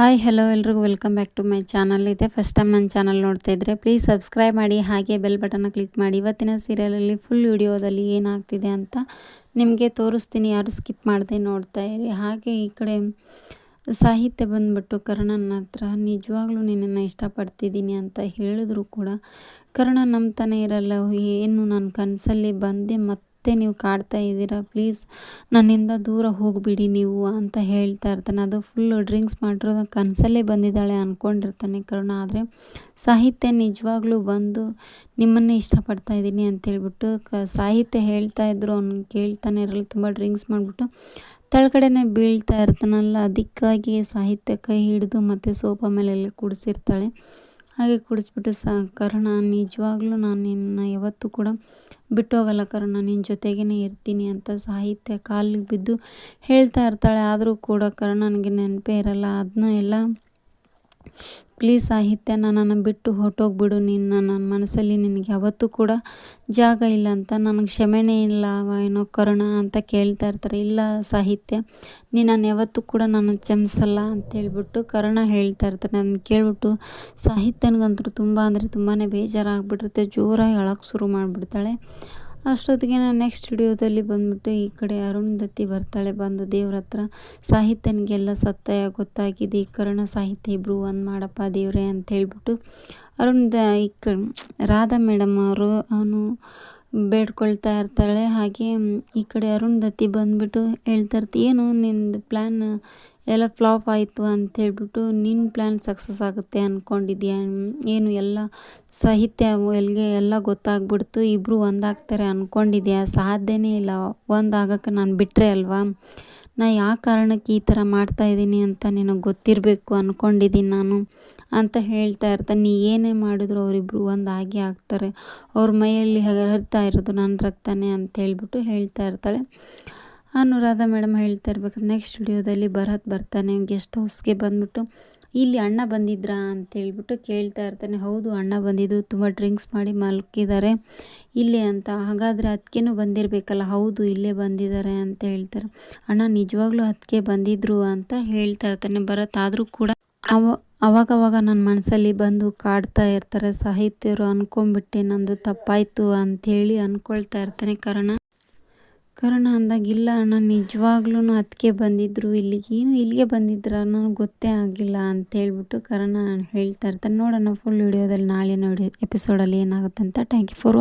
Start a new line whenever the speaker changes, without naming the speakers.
Hi hello ಎಲ್ರಿಗೂ. Welcome back to my channel ಇದೆ first time ನನ್ನ ಚಾನಲ್ ನೋಡ್ತಾ ಇದ್ದರೆ ಪ್ಲೀಸ್ ಸಬ್ಸ್ಕ್ರೈಬ್ ಮಾಡಿ, ಹಾಗೆ ಬೆಲ್ ಬಟನ್ನ ಕ್ಲಿಕ್ ಮಾಡಿ. ಇವತ್ತಿನ ಸೀರಿಯಲಲ್ಲಿ ಫುಲ್ ವಿಡಿಯೋದಲ್ಲಿ ಏನಾಗ್ತಿದೆ ಅಂತ ನಿಮಗೆ ತೋರಿಸ್ತೀನಿ. ಯಾರು ಸ್ಕಿಪ್ ಮಾಡದೆ ನೋಡ್ತಾ ಇರಿ. ಹಾಗೆ ಈ ಕಡೆ ಸಾಹಿತ್ಯ ಬಂದ್ಬಿಟ್ಟು ಕರ್ಣನ ಹತ್ರ, ನಿಜವಾಗ್ಲೂ ನಿನ್ನನ್ನು ಇಷ್ಟಪಡ್ತಿದ್ದೀನಿ ಅಂತ ಹೇಳಿದ್ರು ಕೂಡ ಕರ್ಣ ನಂಬ್ತಾನೆ ಇರಲ್ಲ. ಏನು ನನ್ನ ಕನಸಲ್ಲಿ ಬಂದೆ, ಮತ್ತೆ ಮತ್ತೆ ನೀವು ಕಾಡ್ತಾ ಇದ್ದೀರಾ? ಪ್ಲೀಸ್ ನನ್ನಿಂದ ದೂರ ಹೋಗಿಬಿಡಿ ನೀವು ಅಂತ ಹೇಳ್ತಾ ಇರ್ತಾನೆ. ಅದು ಫುಲ್ಲು ಡ್ರಿಂಕ್ಸ್ ಮಾಡಿರೋದು ಕನಸಲ್ಲೇ ಬಂದಿದ್ದಾಳೆ ಅಂದ್ಕೊಂಡಿರ್ತಾನೆ ಕರುಣ. ಆದರೆ ಸಾಹಿತ್ಯ ನಿಜವಾಗ್ಲೂ ಬಂದು ನಿಮ್ಮನ್ನೇ ಇಷ್ಟಪಡ್ತಾ ಇದ್ದೀನಿ ಅಂತೇಳ್ಬಿಟ್ಟು ಕ ಸಾಹಿತ್ಯ ಹೇಳ್ತಾ ಇದ್ರು ಅವ್ನು ಕೇಳ್ತಾನೆ ಇರಲಿ ತುಂಬ ಡ್ರಿಂಕ್ಸ್ ಮಾಡಿಬಿಟ್ಟು ತಳಗಡೆನೆ ಬೀಳ್ತಾ ಇರ್ತಾನಲ್ಲ ಅದಕ್ಕಾಗಿ ಸಾಹಿತ್ಯ ಕೈ ಹಿಡಿದು ಮತ್ತು ಸೋಫಾ ಮೇಲೆಲ್ಲ ಕುಡಿಸಿರ್ತಾಳೆ. ಹಾಗೆ ಕುಡಿಸ್ಬಿಟ್ಟು ಸಾ ಕರ್ಣ, ನಿಜವಾಗ್ಲೂ ನಾನು ನಿನ್ನ ಯಾವತ್ತೂ ಕೂಡ ಬಿಟ್ಟೋಗಲ್ಲ ನಾನು ನಿನ್ನ ಜೊತೆಗೇ ಇರ್ತೀನಿ ಅಂತ ಸಾಹಿತ್ಯ ಕಾಲಿಗೆ ಬಿದ್ದು ಹೇಳ್ತಾ ಇರ್ತಾಳೆ. ಆದರೂ ಕೂಡ ಕರ್ಣನಿಗೆ ನೆನಪೇ ಇರಲ್ಲ. ಅದನ್ನ ಎಲ್ಲ ಪ್ಲೀಸ್ ಸಾಹಿತ್ಯ ನನ್ನನ್ನು ಬಿಟ್ಟು ಹೊರಟೋಗ್ಬಿಡು. ನಿನ್ನ ನನ್ನ ಮನಸ್ಸಲ್ಲಿ ನಿನಗೆ ಯಾವತ್ತೂ ಕೂಡ ಜಾಗ ಇಲ್ಲ ಅಂತ, ನನಗೆ ಕ್ಷಮೆನೇ ಇಲ್ಲ ಏನೋ ಕರುಣ ಅಂತ ಕೇಳ್ತಾ ಇರ್ತಾರೆ. ಇಲ್ಲ ಸಾಹಿತ್ಯ ನೀನು ಯಾವತ್ತೂ ಕೂಡ ನಾನು ಕ್ಷಮಿಸಲ್ಲ ಅಂತೇಳ್ಬಿಟ್ಟು ಕರುಣ ಹೇಳ್ತಾ ಇರ್ತಾರೆ ನನ್ನ ಕೇಳಿಬಿಟ್ಟು ಸಾಹಿತ್ಯನಿಗಂತೂ ತುಂಬ ಅಂದರೆ ತುಂಬಾ ಬೇಜಾರಾಗ್ಬಿಟ್ಟಿರುತ್ತೆ. ಜೋರಾಗಿ ಅಳಕ್ಕೆ ಶುರು ಮಾಡಿಬಿಡ್ತಾಳೆ. ಅಷ್ಟೊತ್ತಿಗೆ ನಾನು ನೆಕ್ಸ್ಟ್ ವಿಡಿಯೋದಲ್ಲಿ ಬಂದ್ಬಿಟ್ಟು ಈ ಕಡೆ ಅರುಂಧತಿ ಬರ್ತಾಳೆ, ಬಂದು ದೇವ್ರ ಹತ್ರ, ಸಾಹಿತ್ಯನಿಗೆಲ್ಲ ಸತ್ಯ ಗೊತ್ತಾಗಿದೆ, ಈ ಕರ್ಣ ಸಾಹಿತ್ಯ ಇಬ್ಬರು ಒಂದು ಮಾಡಪ್ಪ ದೇವ್ರೆ ಅಂತ ಹೇಳ್ಬಿಟ್ಟು ಅರುಣ್ ಈ ಕ ರಾಧಾ ಮೇಡಮ್ ಅವರು ಅವನು ಬೇಡ್ಕೊಳ್ತಾ ಇರ್ತಾಳೆ. ಹಾಗೆ ಈ ಕಡೆ ಅರುಂಧತಿ ಬಂದ್ಬಿಟ್ಟು ಹೇಳ್ತಾ ಇರ್ತಿ ಏನು, ನಿಂದು ಪ್ಲ್ಯಾನ್ ಎಲ್ಲ ಫ್ಲಾಪ್ ಆಯಿತು ಅಂತ ಹೇಳ್ಬಿಟ್ಟು ನಿನ್ನ ಪ್ಲ್ಯಾನ್ ಸಕ್ಸಸ್ ಆಗುತ್ತೆ ಅಂದ್ಕೊಂಡಿದ್ಯಾ ಏನು, ಎಲ್ಲ ಸಾಹಿತ್ಯ ಎಲ್ಲಿಗೆ ಎಲ್ಲ ಗೊತ್ತಾಗ್ಬಿಡ್ತು ಇಬ್ಬರು ಒಂದಾಗ್ತಾರೆ ಅಂದ್ಕೊಂಡಿದ್ಯಾ ಸಾಧ್ಯನೇ ಇಲ್ಲ. ಒಂದಾಗಕ್ಕೆ ನಾನು ಬಿಟ್ಟರೆ ಅಲ್ವಾ? ನಾ ಯಾವ ಕಾರಣಕ್ಕೆ ಈ ಥರ ಮಾಡ್ತಾಯಿದ್ದೀನಿ ಅಂತ ನಿನಗೆ ಗೊತ್ತಿರಬೇಕು ಅಂದ್ಕೊಂಡಿದ್ದೀನಿ ನಾನು ಅಂತ ಹೇಳ್ತಾ ಇರ್ತಾನೆ ನೀ ಏನೇ ಮಾಡಿದ್ರು ಅವರಿಬ್ರು ಒಂದು ಆಗಿ ಆಗ್ತಾರೆ. ಅವ್ರ ಮೈಯಲ್ಲಿ ಹರಿತಾ ಇರೋದು ನನ್ನ ರಕ್ತನೇ ಅಂತ ಹೇಳ್ಬಿಟ್ಟು ಹೇಳ್ತಾ ಇರ್ತಾಳೆ. ಅನುರಾಧ ಮೇಡಮ್ ಹೇಳ್ತಾ ಇರ್ಬೇಕು ನೆಕ್ಸ್ಟ್ ವಿಡಿಯೋದಲ್ಲಿ ಭರತ್ ಬರ್ತಾನೆ ಗೆಸ್ಟ್ ಹೌಸ್ಗೆ ಬಂದ್ಬಿಟ್ಟು ಇಲ್ಲಿ ಅಣ್ಣ ಬಂದಿದ್ರಾ ಅಂತೇಳ್ಬಿಟ್ಟು ಕೇಳ್ತಾ ಇರ್ತಾನೆ. ಹೌದು, ಅಣ್ಣ ಬಂದಿದ್ದು ತುಂಬ ಡ್ರಿಂಕ್ಸ್ ಮಾಡಿ ಮಲ್ಕಿದ್ದಾರೆ. ಇಲ್ಲೇ ಅಂತ. ಹಾಗಾದರೆ ಅದಕ್ಕೇನು ಬಂದಿರಬೇಕಲ್ಲ. ಹೌದು, ಇಲ್ಲೇ ಬಂದಿದ್ದಾರೆ ಅಂತ ಹೇಳ್ತಾರೆ. ಅಣ್ಣ, ನಿಜವಾಗ್ಲೂ ಅದಕ್ಕೆ ಬಂದಿದ್ರು ಅಂತ ಹೇಳ್ತಾ ಇರ್ತಾನೆ. ಭರತ್ ಆದರೂ ಕೂಡ ಅವ, ಅವಾಗವಾಗ ನನ್ನ ಮನಸ್ಸಲ್ಲಿ ಬಂದು ಕಾಡ್ತಾ ಇರ್ತಾರೆ. ಸಾಹಿತ್ಯರು ಅಂದ್ಕೊಂಬಿಟ್ಟೆ ನಂದು ತಪ್ಪಾಯಿತು ಅಂಥೇಳಿ ಅಂದ್ಕೊಳ್ತಾ ಇರ್ತಾನೆ ಕಾರಣ. ಕರ್ಣ ಅಂದಾಗ, ಇಲ್ಲ ಅಣ್ಣ ನಿಜವಾಗ್ಲೂ ಅದಕ್ಕೆ ಬಂದಿದ್ರು. ಇಲ್ಲಿಗೆ ಏನು ಇಲ್ಲಿಗೆ ಬಂದಿದ್ರ ನನಗೆ ಗೊತ್ತೇ ಆಗಿಲ್ಲ ಅಂತ ಹೇಳ್ಬಿಟ್ಟು ಕರ್ಣ ಹೇಳ್ತಾ ಇರ್ತಾನೆ. ನೋಡೋಣ ಫುಲ್ ವಿಡಿಯೋದಲ್ಲಿ ನಾಳೆ ನೋಡಿ ಎಪಿಸೋಡಲ್ಲಿ ಏನಾಗುತ್ತೆ ಅಂತ. Thank you for